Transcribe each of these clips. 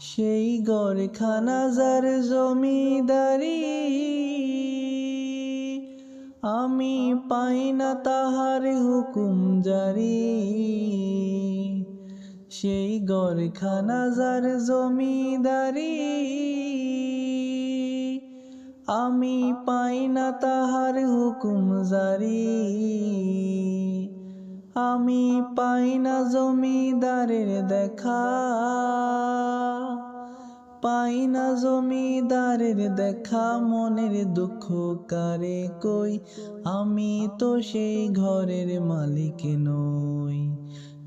সেই গড়খানা যার জমিদারি। আমি পাই না তাহার হুকুম জারি। সেই গড়খানা যার জমিদারি। আমি পাই না তাহার হুকুম জারি। আমি পাই না জমিদারের দেখা। পাই না জমিদারের দেখা, মনের দুঃখ কারে কই? আমি তো সেই ঘরের মালিক নই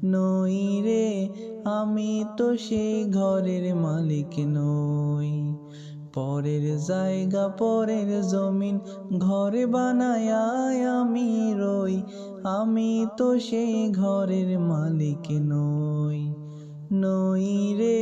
নই রে, আমি তো সেই ঘরের মালিক নই। পরের জায়গা, পরের জমিন, ঘর বানায় আমি রই, আমি তো সেই ঘরের মালিক নই নই রে